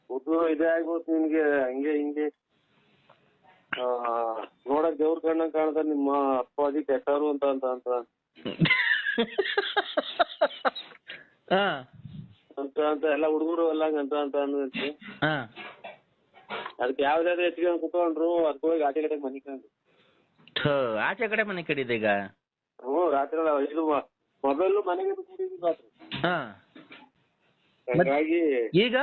ಉದ್ದು ಇದೇ ಆಗ್ಬೋದು ನಿಮ್ಗೆ ಹಂಗೆ ಹಿಂಗೆ. ಆ, ನೋಡಕ್ ದೇವ್ರ ಕಣ್ಣಂಗ್ ಕಾಣ್ತಾರ ನಿಮ್ಮ ಅಪ್ಪಾಜಿ ಕೆಟ್ಟಾರು ಅಂತ ಅಂತ ಅಂತ. ಹಾ. ಅಂತ ಅಂತ ಎಲ್ಲ ಹುಡುಗರು ಎಲ್ಲ ಅಂತ ಅಂತ ಅಂದ್ರಂತೆ ಹಾ. ಅದಕ್ಕೆ ಯಾವ್ದಾದ್ರು ಹೆಚ್ಚಿಗೆ ಕುತ್ಕೊಂಡ್ರು ಅದಕ್ಕೆ ಹೋಗಿ ಆಚೆ ಕಡೆ ಮನೆ ಕಂಡು ಥು, ಆಚೆ ಕಡೆ ಮನೆ ಕಡಿದೆ ಈಗ? ಹ್ಞೂ ರಾತ್ರಿ ಎಲ್ಲ ಇದು ಮೊಬೈಲು ಮನೆಗೆ ರಾತ್ರಿ. ಹಾ. ಹಂಗಾಗಿ ಈಗ?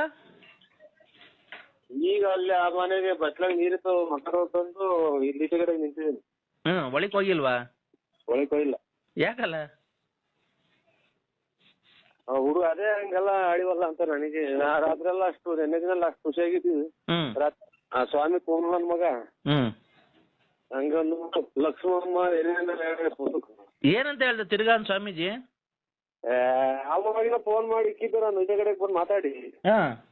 ಈಗ ಅಲ್ಲಿ ಆ ಮನೆಗೆ ಬಟ್ಲಾಗ ನೀರಿತ್ತು ಮಕರ ತಂದು ಇಲ್ಲಿ ಕಡೆ ನಿಂತಿದ್ದೀನಿ. ಹ್ಮ್ ಒಳಕ್ ಹೋಗಿಲ್ವಾ? ಒಳಗೆ ಹೋಗಿಲ್ಲ. ಯಾಕಲ್ಲ? ಆ ಹುಡುಗ ಅದೇ ಹಂಗೆಲ್ಲ ಆಡಿವಲ್ಲ ಅಂತ ನನಗೆ. ನಾ ರಾತ್ರೆಲ್ಲ ಅಷ್ಟು ನೆನ್ನೆ ದಿನ ಅಷ್ಟು ಖುಷಿಯಾಗಿದ್ದೀವಿ. ಹ್ಮ್. ರಾತ್- ಆ ಸ್ವಾಮಿ ಫೋನ್ ನನ್ ಮಗ. ಹ್ಮ್. ಹಂಗಂದು ಲಕ್ಷ್ಮಮ್ಮ ಏನೇನ ಏನಂತ ಹೇಳ್ದ ತಿರ್ಗಾ ಸ್ವಾಮೀಜಿ? ಅವಾಗಿನ ಫೋನ್ ಮಾಡಿ ಇಕ್ಕಿದ್ದೆ ನಾನು ಈಚೆ ಕಡೆಗೆ ಬಂದು ಮಾತಾಡಿ. ಹಾ.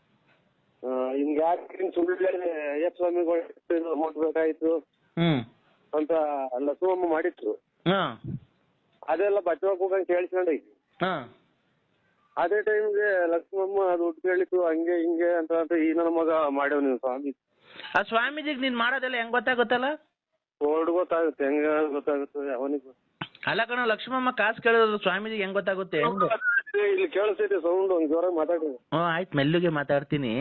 ಹಿಂಗ್ ಯಾಕೆ ಹಿಂಗ್ ಸುಳ್ಳು ಅಯ್ಯಪ್ಪ ಸ್ವಾಮಿಗಳು ಅಮೌಂಟ್ ಬೇಕಾಯ್ತು ಹ್ಮ್. ಅಂತ ಲಕ್ಷ್ಮಮ್ಮ ಮಾಡಿತ್ತು ಹಾ. ಅದೆಲ್ಲ ಬಟ್ಟೆ ಹೋಗ್ಬೇಕಂತ ಕೇಳಿಸ್ಕೊಂಡೈತಿ ಹಾ. ಅದೇ ಟೈಮ್ಗೆ ಲಕ್ಷ್ಮಮ್ಮ ಅದು ದುಡ್ಡು ಕೇಳಿತ್ತು ಹಂಗೆ ಹಿಂಗೆ ಅಂತ ಅಂತ ಈ ನನ್ನ ಮಗ ಮಾಡ್ಯಾವ ನೀವು ಸ್ವಾಮಿ. ಆ ಸ್ವಾಮೀಜಿಗ್ ನೀನ್ ಮಾಡೋದೆಲ್ಲ ಹೆಂಗ್ ಗೊತ್ತಾಗುತ್ತಲ್ಲ? ಓಲ್ಡ್ ಗೊತ್ತಾಗುತ್ತೆ ಹೆಂಗ ಗೊತ್ತಾಗುತ್ತೆ ಅವನಿಗೆ ಅಲ್ಲ ಕಣ ಲಕ್ಷ್ಮಮ್ಮ ಕಾಸ್ ಕೇಳೋದು ಸ್ವಾಮೀಜಿಗೆ ಹೆಂಗ್ ಗೊತ್ತಾಗುತ್ತೆ? ಹೆಂಗ್ ಇಲ್ಲಿ ಕೇಳಿಸ್ತೈತೆ ಸೌಂಡ್ ಒಂದ್ ಜೋರಾಗಿ ಮಾತಾಡಿ ಹ್ಞೂ ಆಯ್ತು ಮೆಲ್ಲಿಗೆ ಮಾತಾಡ್ತೀನಿ.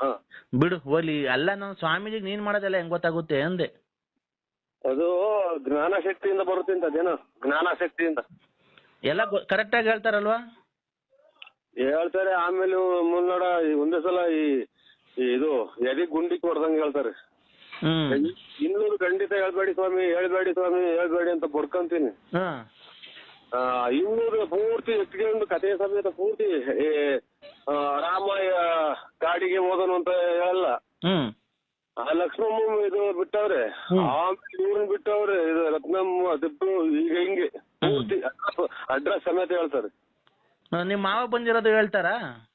ಹಾ. ಬಿಡು ಹೋಲಿ ಅಲ್ಲ ನಾನು ಸ್ವಾಮೀಜಿಗೆ ನೀನ್ ಮಾಡೋದಲ್ಲ ಹೆಂಗ್ ಗೊತ್ತಾಗುತ್ತೆ ಅಂದೆ. ಅದು ಜ್ಞಾನ ಶಕ್ತಿಯಿಂದ ಬರುತ್ತೆ ಅಂತ ಅದೇನೋ ಜ್ಞಾನ ಶಕ್ತಿಯಿಂದ. ಎಲ್ಲ ಕರೆಕ್ಟಾಗಿ ಹೇಳ್ತಾರಲ್ವಾ? ಹೇಳ್ತಾರೆ ಆಮೇಲೆ ಮುನ್ನಡ ಈ ಒಂದೇ ಸಲ ಈ ಈ ಇದು ಎದಿ ಗುಂಡಿ ಕೊಡ್ದಂಗೆ ಹೇಳ್ತಾರೆ. ಹ್ಮ್. ಇನ್ನೂರು ಖಂಡಿತ ಹೇಳ್ಬೇಡಿ ಸ್ವಾಮಿ ಹೇಳ್ಬೇಡಿ ಸ್ವಾಮಿ ಹೇಳ್ಬೇಡಿ ಅಂತ ಬಡ್ಕೊಂತೀನಿ. ಹಾ. ಇನ್ನೂರು ಪೂರ್ತಿ ಎತ್ಕೊಂಡು ಕಥೆ ಸಮೇತ ಪೂರ್ತಿ ಈ, ಆ, ರಾಮಯ್ಯ ಕಾಡಿಗೆ ಹೋದನು ಅಂತ ಹೇಳಲ್ಲ. ಹ್ಮ್. ಆ ಲಕ್ಷ್ಮಮ್ಮ ಇದು ಬಿಟ್ಟವ್ರೆ. ಆಮೇಲೆ ಇವ್ರನ್ನ ಬಿಟ್ಟವ್ರೆ ಇದು ರತ್ನಮ್ಮ ದಿಬ್ಬು ಈಗ ಹಿಂಗೆ. ಪೂರ್ತಿ ಅಡ್ರೆಸ್ ಸಮೇತ ಹೇಳ್ತಾರೆ. ನಿಮ್ಮ ನಿಮ್ ಮಾವ ಬಂದಿರೋದು ಹೇಳ್ತಾರಾ?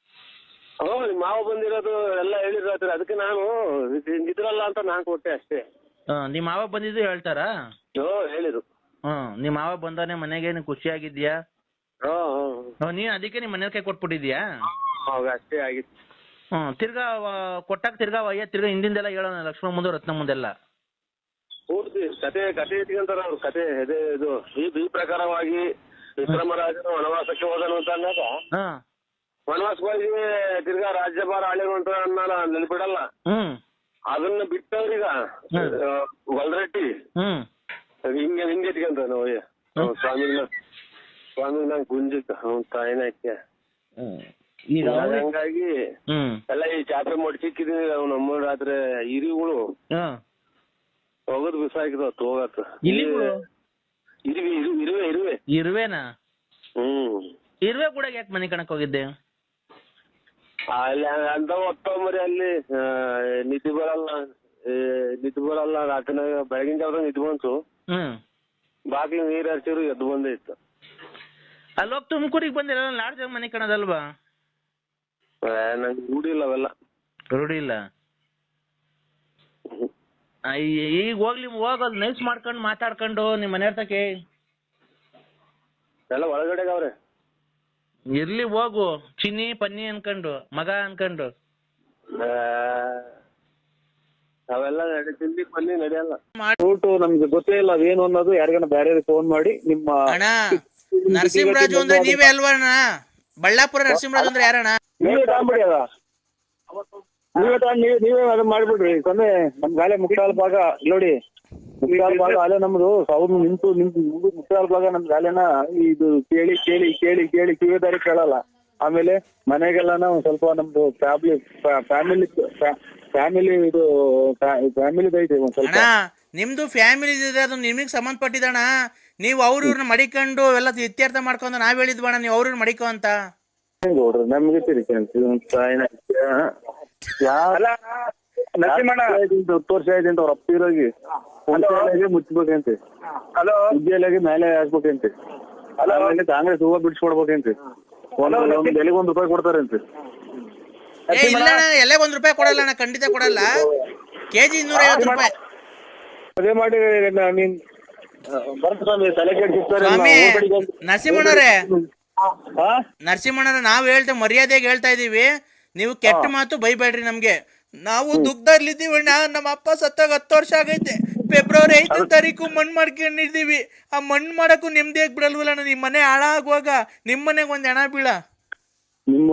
ಹೋ ನಿಮ್ ಮಾವ ಬಂದಿರೋದು ಎಲ್ಲ ಹೇಳಿದ್ರೆ ಅದಕ್ಕೆ ನಾನು ಇದ್ರಲ್ಲ ಅಂತ ನಾನ್ ಕೊಟ್ಟೆ ಅಷ್ಟೇ. ಆ, ನಿಮ್ ಮಾವ ಬಂದಿದ್ದು ಹೇಳ್ತಾರಾ? ಓ ಹೇಳಿದ್ರು. ಹ್ಮ್. ನಿಮ್ ಮಾವ ಬಂದಾನೆ ಮನೆಗೆ ನೀನ್ ಖುಷಿಯಾಗಿದ್ಯಾ ಹ್ಮ್, ನೀನ್ ಅದಕ್ಕೆ ನಿಮ್ ಮನೆ ಕೈ ಕೊಟ್ಬಿಟ್ಟಿದ್ಯಾ ಅವಾಗ ಅಷ್ಟೇ ಆಗಿತ್ತು. ಹ್ಮ್ ತಿರ್ಗಾ ಕೊಟ್ಟಾಗ ತಿರ್ಗಾ ಅಯ್ಯ ತಿರ್ಗಾ ಹಿಂದಿಂದೆಲ್ಲ ಹೇಳೋಣ ಲಕ್ಷ್ಮಣ ಮುಂದೆ ರತ್ನ ಮುಂದೆಲ್ಲ. ಪೂರ್ತಿ ಕತೆ ಕತೆ ಇಟ್ಕೊಂತಾರ ಅವ್ರು ಕತೆ ಇದೆ ಇದು ಈ ಈ ಪ್ರಕಾರವಾಗಿ ವಿಕ್ರಮರಾಜನು ವನವಾಸಕ್ಕೆ ಹೋದನು ಅಂತ ಅಂದಾಗ ಹಾ. ವನವಾಸಕ್ಕೆ ಹೋಗಿ ತಿರ್ಗಾ ರಾಜ್ಯಭಾರ ಆಳಿರು ಅಂತ ಅನ್ನಲ್ಲ ನೆನ್ಪಿಡಲ್ಲ? ಹ್ಮ್. ಅದನ್ನ ಬಿಟ್ಟವ್ರೀಗ ಗೊಲ್ರಟ್ಟಿ ಹ್ಮ್. ಹಿಂಗೆ ಹಿಂಗೆ ಇಟ್ಕೊಂತಾನೆ ಸ್ವಾಮಿ ಸ್ವಾಮಿ ನಂಗೆ ಗುಂಜಿತ್ತು ಅವ್ನ ತಾಯಿನ ಅಕ್ಕೆ ಈಗ ಹಂಗಾಗಿ ಎಲ್ಲ ಈ ಚಾಪೆ ಮಡ್ಸಿಕ್ಕಿದೀನಿ ಅವ್ನ ನಮ್ಮ ರಾತ್ರಿ ಇರಿಗಳು ಹೋಗದ್ ಅದು ಹೋಗತ್ತ? ಇರುವೆ ಇರು- ಇರುವೆ ಇರುವೆ ಇರುವೆನಾ? ಹ್ಮ್. ಇರುವೆ ಕೂಡ ಯಾಕೆ ಮನೆ ಕಣಕ್ ಹೋಗಿದ್ದೆ? ಅಲ್ಲಿ ಅಂತ ಒತ್ತೊಂಬರಿ ಅಲ್ಲಿ ಆ, ನಿದ್ದೆ ಬರಲ್ಲ. ನಿದ್ದೆ ಬರಲ್ಲ. ರಾತ್ರಿನಾಗ ಬೆಳಗಿನ ಜಾವದಾಗ ನಿದ್ದೆ ಬಂತು. ಹ್ಮ್. ಬಾಗಿಲು ನೀರ್ ಹರಿಸಿದ್ರು ಎದ್ದು ಬಂದೇ ಇತ್ತು. ಅಲ್ಲಿ ಹೋಗಿ ತುಮಕೂರಿಗೆ ಬಂದಿಲ್ಲ ಲಾಡ್ಜ್ ಮನೆ ಕಣದಲ್ವಾ? ನಂಗೆ ರೂಢಿ ಇಲ್ಲ ಅವೆಲ್ಲ. ರೂಢಿ ಇಲ್ಲ? ಅಯ್ಯ, ಈಗ ಹೋಗ್ಲಿ ಹೋಗೋದು ನೈಸ್ ಮಾಡ್ಕೊಂಡು ಮಾತಾಡ್ಕೊಂಡು ನಿಮ್ ಮನೆ ತಕೆ ಎಲ್ಲ ಒಳಗಡೆಗೆ ಅವ್ರೆ. ಇರ್ಲಿ ಹೋಗು ಚಿನ್ನಿ ಪನ್ನಿ ಅನ್ಕೊಂಡು ಮಗ ಅನ್ಕೊಂಡು. ಆ, ಅವೆಲ್ಲ ನಡೆ ತಿಂಡಿ ಬನ್ನಿ ನಡೆಯಲ್ಲ. ರೂಟ್ ನಮ್ಗೆ ಗೊತ್ತೇ ಇಲ್ಲ ಅದೇನು ಅನ್ನೋದು ಯಾರಿಗಾನ ಬೇರೆ ಫೋನ್ ಮಾಡಿ ನಿಮ್ಮ ಅಣ್ಣ ನರಸಿಂಹರಾಜು ಅಂದ್ರೆ ನೀವೇ ಅಲ್ವಾ ಅಣ್ಣ? ಬಳ್ಳಾಪುರ ನರಸಿಂಹರಾಜು ಅಂದ್ರೆ ಯಾರಣ್ಣ? ನೀವೇ ತಗೊಂಡ್ಬಿಡಿ ಅದ. ನೀವೇ ತಗೊಂಡ್ ನೀವೇ ನೀವೇ ಅದನ್ನ ಮಾಡ್ಬಿಡ್ರಿ. ಸೊನ್ನೆ ನಮ್ ಗಾಲೆ ಮುಕ್ಕಾಲ್ ಭಾಗ ನೋಡಿ ಮುಕ್ತಾಲ್ ಭಾಗ ಅಲ್ಲೇ ನಮ್ದು ಅವ್ರು ನಿಂತು ನಿಂತು ಮುಗಿದು ಭಾಗ ನಮ್ ಗಾಲೆನ ಇದು ಕೇಳಿ ಕೇಳಿ ಕೇಳಿ ಕೇಳಿ ಕಿವಿದಾರಿ ಕೇಳಲ್ಲ. ಆಮೇಲೆ ಮನೆಗೆಲ್ಲ ಒಂದ್ ಸ್ವಲ್ಪ ನಮ್ದು ಫ್ಯಾಮಿಲಿ ಫ್ಯಾಮಿಲಿ ಫ್ಯಾಮಿಲಿ ಇದು ಫ್ಯಾಮಿಲಿ ಐತೆ ಒಂದ್ ಸ್ವಲ್ಪ. ಅಣ್ಣ ನಿಮ್ದು ಫ್ಯಾಮಿಲಿ ಇದೆ ಅದು ನಿಮಗೆ ಸಂಬಂಧಪಟ್ಟಿದಣ್ಣ ನೀವು ಅವ್ರ ಇವ್ರನ್ನ ಮಡಿಕೊಂಡು ಎಲ್ಲ ಇತ್ಯರ್ಥ ಮಾಡ್ಕೊಂಡು ನಾವ್ ಹೇಳಿದ್ವಣ್ಣ ನೀವು ಅವ್ರ ಮಡಿಕೋ ಅಂತ. ನೋಡ್ರಿ ನಮ್ಗೆ ಹತ್ತು ವರ್ಷ ಆಯ್ತು ಅಂತ ಅವ್ರ ಅಪ್ಪ ಇರೋಗಿ ಹುಣಸೆಲೆಗೆ ಮುಚ್ಚಬೇಕಂತೆ ಹಲೋ. ಉದ್ಯಲೆಗೆ ಮೇಲೆ ಹಾಕ್ಬೇಕಂತೆ. ಆಮೇಲೆ ಕಾಂಗ್ರೆಸ್ ಹೂವ ಬಿಡಿಸ್ಕೊಡ್ಬೇಕಂತೆ. ಒಂದ್ ಒಂದ್ ಎಲೆಗೆ ಒಂದ್ ರೂಪಾಯಿ ಕೊಡ್ತಾರಂತೆ. ಏ ಇಲ್ಲ ಅಣ್ಣ ಎಲ್ಲೇ ಒಂದ್ ರೂಪಾಯಿ ಕೊಡಲ್ಲ ಅಣ್ಣ ಖಂಡಿತ ಕೊಡಲ್ಲ. ಕೆಜಿ ಇನ್ನೂರ ಐವತ್ತು ರೂಪಾಯಿ. ಅದೇ ಮಾಡಿ ನಾ- ನೀನ್ ಬರ್ತ ಸ್ವಾಮಿ ತಲೆ ಕೆಡ್ಸಿರ್ತಾರೆ ಸ್ವಾಮಿ ನರಸಿಂಹಣ್ಣವ್ರೆ. ಹಾ ನರಸಿಂಹಣ್ಣವ್ರೆ ನಾವು ಹೇಳ್ತೇವೆ ಮರ್ಯಾದೆಗೆ ಹೇಳ್ತಾ ಇದೀವಿ. ನೀವು ಕೆಟ್ಟ ಮಾತು ಬೈಬೇಡ್ರಿ ನಮ್ಗೆ. ನಾವು ದುಃಖದಲ್ಲಿದ್ದೀವಿ ಅಣ್ಣ ನಮ್ಮ ಅಪ್ಪ ಸತ್ತಾಗ ಹತ್ತು ವರ್ಷ ಆಗೈತೆ. ಫೆಬ್ರವರಿ ಐದು ತಾರೀಕು ಮಣ್ಣು ಮಾಡ್ಕೊಂಡಿದ್ದೀವಿ. ಆ ಮಣ್ಣು ಮಾಡಕ್ಕೂ ನಿಮ್ದೇ ಬಿಡಲ್ವಲ್ಲ ಅಣ್ಣ ನಿಮ್ಮ ಮನೆ ಹಾಳಾಗುವಾಗ ನಿಮ್ಮ ಮನೆಗೆ ಒಂದ್ ಹೆಣ ಬೀಳ. ನಿಮ್ಮ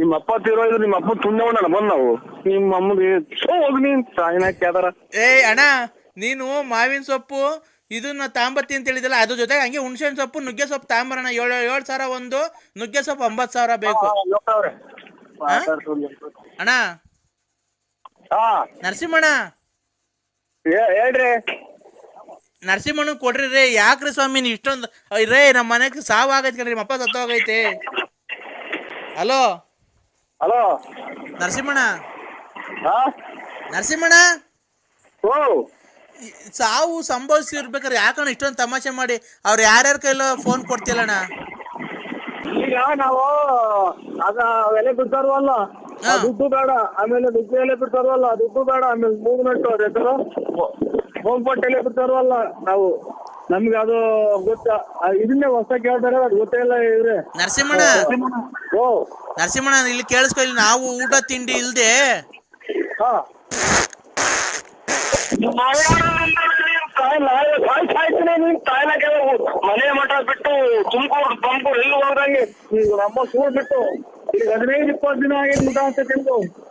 ನಿಮ್ಮ ಅಪ್ಪ ತೀರೋಯ್ದು ನಿಮ್ಮ ಅಪ್ಪ ತುಂಡವಣ್ಣ ಬಂದ್ ನಾವು. ನಿಮ್ಮ ಅಮ್ಮಗೆ ಹೋಗಿ ನೀನ್. ಸಾಯಿನ ಕೇದಾರ ಏ ಅಣ್ಣ ನೀನು ಮಾವಿನ ಸೊಪ್ಪು ಇದನ್ನ ತಾಂಬತ್ತಿ ಅಂತ ಹೇಳಿದಲ್ಲ ಅದ್ರ ಜೊತೆಗೆ ಹಂಗೆ ಹುಣಸೆಹಣ್ಣು ಸೊಪ್ಪು ನುಗ್ಗೆ ಸೊಪ್ಪು ತಾಂಬರಣ. ಏಳು ಏಳು ಸಾವಿರ ಒಂದು ನುಗ್ಗೆ ಸೊಪ್ಪು ಒಂಬತ್ತು ಸಾವಿರ ಬೇಕು. ಅಣ್ಣ. ಹಾ. ನರಸಿಂಹಣ್ಣ. ಹೇಳ್ರಿ. ನರಸಿಂಹಣ್ಣ ಕೊಡ್ರಿ ರೇ. ಯಾಕ್ರಿ ಸ್ವಾಮಿ ನೀವು ಇಷ್ಟೊಂದು ರೇ ನಮ್ಮ ಮನೆಗೆ ಸಾವು ಆಗೈತೆ ಕಣ್ರಿ ಮಪ್ಪ ಸತ್ತ ಸತ್ತೋಗೈತೆ ಹಲೋ? ಹಲೋ? ನರಸಿಂಹಣ್ಣ? ನರಸಿಂಹಣ್ಣ? ಸಾವು ಸಂಭವಿಸಿರ್ಬೇಕಾದ್ರೆ ಯಾಕಣ್ಣ ಇಷ್ಟೊಂದು ತಮಾಷೆ ಮಾಡಿ? ಅವ್ರು ಯಾರ್ಯಾರ ಕೈಲೋ ಫೋನ್ ಕೊಡ್ತಿಲ್ಲಣ್ಣ? ಈಗ ನಾವು ಅದ ಎಲೆ ಬಿಡ್ತಾರವಲ್ಲ. ದುಡ್ಡು ಬೇಡ. ಆಮೇಲೆ ದುಡ್ಡು ಎಲೆ ಬಿಡ್ತಾರವಲ್ಲ ದುಡ್ಡು ಬೇಡ. ಆಮೇಲೆ ಮೂವ್ಮೆಂಟ್ ಅವ್ರ ಹೆಸರು. ಹೋಗ್ಪಟ್ಟು ಎಲೆ ಬಿಡ್ತಾರಲ್ಲ ನಾವು. ನಮ್ಗೆ ಅದು ಗೊತ್ತ? ಆ ಇದನ್ನೇ ಹೊಸ ಕೇಳ್ತಾರೆ ಅದು ಗೊತ್ತೇ ಇಲ್ಲ ಇವ್ರೆ. ನರಸಿಂಹಣ್ಣ. ಓ ನರಸಿಂಹಣ್ಣ. ಇಲ್ಲಿ ಕೇಳಿಸ್ಕೊ ಇಲ್ಲಿ ನಾವು ಊಟ ತಿಂಡಿ ಇಲ್ದೆ. ಹಾ. ಸಾಯ್ತೀನಿ ನೀನ್ ತಾಯಿನ ಕೆಲವು ಮನೆ ಮಠ ಬಿಟ್ಟು ತುಮಕೂರು ತುಮಕೂರು ಎಲ್ಲಿ ಹೋದಂಗೆ ಈಗ ನಮ್ಮ ಸೂರ್ ಬಿಟ್ಟು. ಈಗ ಹದಿನೈದು ಇಪ್ಪತ್ತು ದಿನ ಆಗಿದೆ ಊಟ ಅಂತ ತಿಂದು. ಹ್ಮ್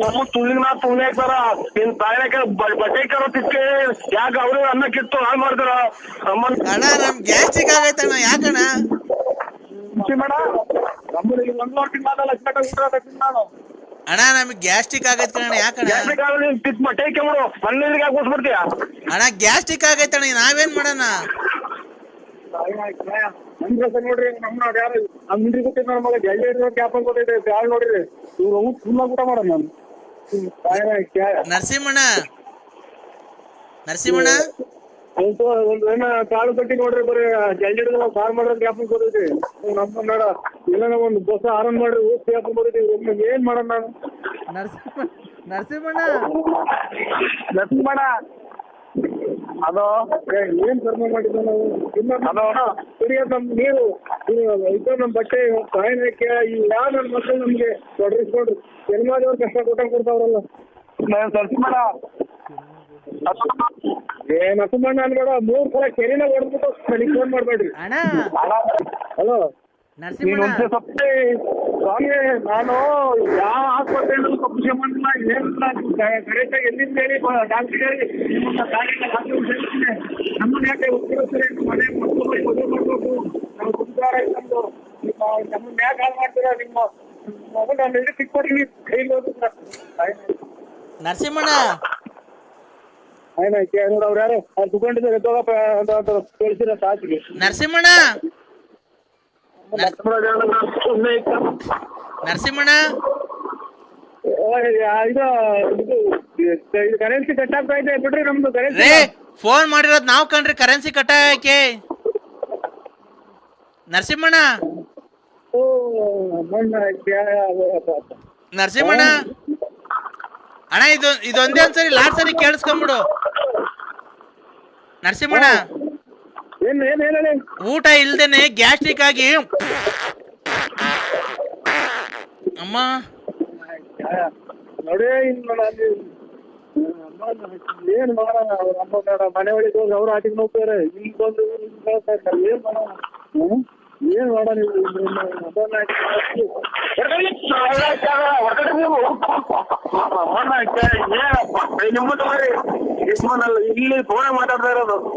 ನಮ್ಮ ತುಳಿನ ತುಳಿ ಸರ ನಿನ್ ತಾಯಿನ ಕೆಲ ಬಟ್ಟೆ ಕರೋ ತಿಕ್ಕೆ ಯಾಕೆ ಅವ್ರು ಅನ್ನ ಕಿತ್ತು ಹಾಳು ಮಾಡ್ತಾರ? ಅಣ್ಣ ನಮ್ ಗ್ಯಾಸ್ಟ್ರಿಕ್ ಆಗೈತಣ್ಣ ಯಾಕಣ್ಣ? ಅಣ್ಣ ನಮ್ಗೆ ಗ್ಯಾಸ್ಟ್ರಿಕ್ ಆಗೈತೆ ಕಣ ಯಾಕಣ್ಣ? ಅಣ್ಣ ಗ್ಯಾಸ್ಟ್ರಿಕ್ ಆಗೈತಣ್ಣ ನಾವೇನ್ ಮಾಡೋಣ? ನೋಡ್ರಿ ನಮ್ಮ ನಾವ್ ಯಾರು ನಮ್ ನಮ್ಮ ಮಗ. ಯಾರು ನೋಡ್ರಿ? ಇವ್ರು ಊಟ ಫುಲ್ ಊಟ ಮಾಡೋಣ ನಾನು. ನರಸಿಂಹಣ್ಣ. ನರಸಿಂಹಣ್ಣ. ಒಂದ್ ಏನ ಕಾಳು ಕಟ್ಟಿ ನೋಡ್ರಿ ಬರೀ ಜಲ್ಲಿ ಹಿಡಿದು ಸಾರ್ ಮಾಡೋದ್ ಗ್ಯಾಪ್ ನಮ್ಮ ಇಲ್ಲ ಒಂದು ಬಸ್ ಆರನ್ ಮಾಡ್ರಿ ಊಟ ಗ್ಯಾಪ್ ಒಮ್ಮೆ ಏನ್ ಮಾಡೋಣ ನಾನು? ನರಸಿಂಹ ನರಸಿಂಹಣ್ಣ. ಲಕ್ಷ್ಮಣ ಏ, ಏನ್ ಕರ್ಮ ಮಾಡಿದ್ದ ನಾವು? ಹಲೋ? ಕುಡಿಯೋದ್ ನಮ್ ನೀರು ಇದು ನಮ್ ಬಟ್ಟೆ ಸಾಯನಕ್ಕೆ ಈ ಯಾವ ನನ್ ಮಕ್ಕಳು ನಮ್ಗೆ ತೊಡರಿಸ್ಕೊಂಡ್ರು ಜನ್ಮಾದವ್ರು ಕಷ್ಟ ಕೊಟ್ಟ ಕೊಡ್ತಾವ್ರಲ್ಲ? ಏ ಏನ್ ಅಸಮಣ್ಣ ಅನ್ಬೇಡ ಮೂರ್ ಸಲ ಕೆರಿನ ಹೊಡೆದ್ಬಿಟ್ಟು ನನಗೆ ಫೋನ್ ಮಾಡ್ಬೇಡ್ರಿ. ಅಣ್ಣ! ಹಲೋ? ನೀನ್ ನರಸಿಂಹಣ್ಣ ಒಂದ್ಸಲ ಸ್ವಾಮಿ ನಾನು ಯಾವ ಆಸ್ಪತ್ರೆಯಲ್ಲೂ ಸಂಬಂಧ ಏನಿಲ್ಲ ಕರೆಕ್ಟಾಗಿ ಎಲ್ಲಿಂದ ಹೇಳಿ ಡಾಕ್ಟರ್ ಹೇಳಿ ನಿಮ್ಮನ್ನ ಗಾಡಿನ ಹಾಕಿ ಸೇರಿಸ್ತೀನಿ ನಮ್ಮನ್ನ ಯಾಕೆ ಸರಿ ಮನೆ ಮಕ್ಕಳು ಮದುವೆ ಮಾಡ್ಬೇಕು. ನಾವು ಕುಂತಾರ ನಮ್ದು ನಿಮ್ಮ ನಮ್ಮನ್ನ ಯಾಕೆ ಹಾಳು ಮಾಡ್ತೀರಾ? ನಿಮ್ಮ ಮಗು ನಾನು ಎಲ್ಲಿ ಸಿಕ್ಕೊಡಿ ಕೈಲಿ ಹೋಗ್ಬಿಟ್ರ ನರಸಿಂಹಣ್ಣ. ನರಸಿಂಹಣ್ಣ. ನರಸಿಂಹಣ್ಣ. ಇದು ಇದು ಇದು ಕರೆನ್ಸಿ ಕಟ್ ಆಗ್ತಾ ಇದೆ ಬಿಡ್ರಿ ನಮ್ದು ಕರೆನ್ಸಿ ರೇ ಫೋನ್ ಮಾಡಿರೋದ್ ನಾವ್ ಕಣ್ರಿ ಕರೆನ್ಸಿ ಕಟ್ಟಾಕೆ. ನರಸಿಂಹಣ್ಣ. ಓ ಮಣ್ಣ ನರಸಿಂಹಣ್ಣ. ಅಣ್ಣ ಇದು ಇದೊಂದೇ ಒಂದ್ಸರಿ ಲಾಸ್ಟ್ ಸರಿ ಕೇಳಿಸ್ಕೊಂಬಿಡು. ನರಸಿಂಹಣ್ಣ. ಊಟ ಇಲ್ದೇನೆ ಗ್ಯಾಸ್ಟ್ರಿಕ್ ಆಗಿ. ಅಮ್ಮ. ನೋಡಿ ಇನ್ನು ನಾನು ಏನ್ ಮಾಡೋಣ, ಅವ್ರ ಬೇಡ, ಮನೆ ಒಳಗೆ ಹೋಗಿ ಅವ್ರು ಆಟಿಗೆ ನೋಡ್ತಾರೆ. ಇಲ್ಲಿ ಬಂದು. ಏನ್ ಮಾಡೋಣ? ಏನ್ ಮಾಡೋಣ ಹಾಕಿ- ಇಲ್ಲಿ ಫೋನ್ ಮಾತಾಡ್ತಾ ಇರೋದು.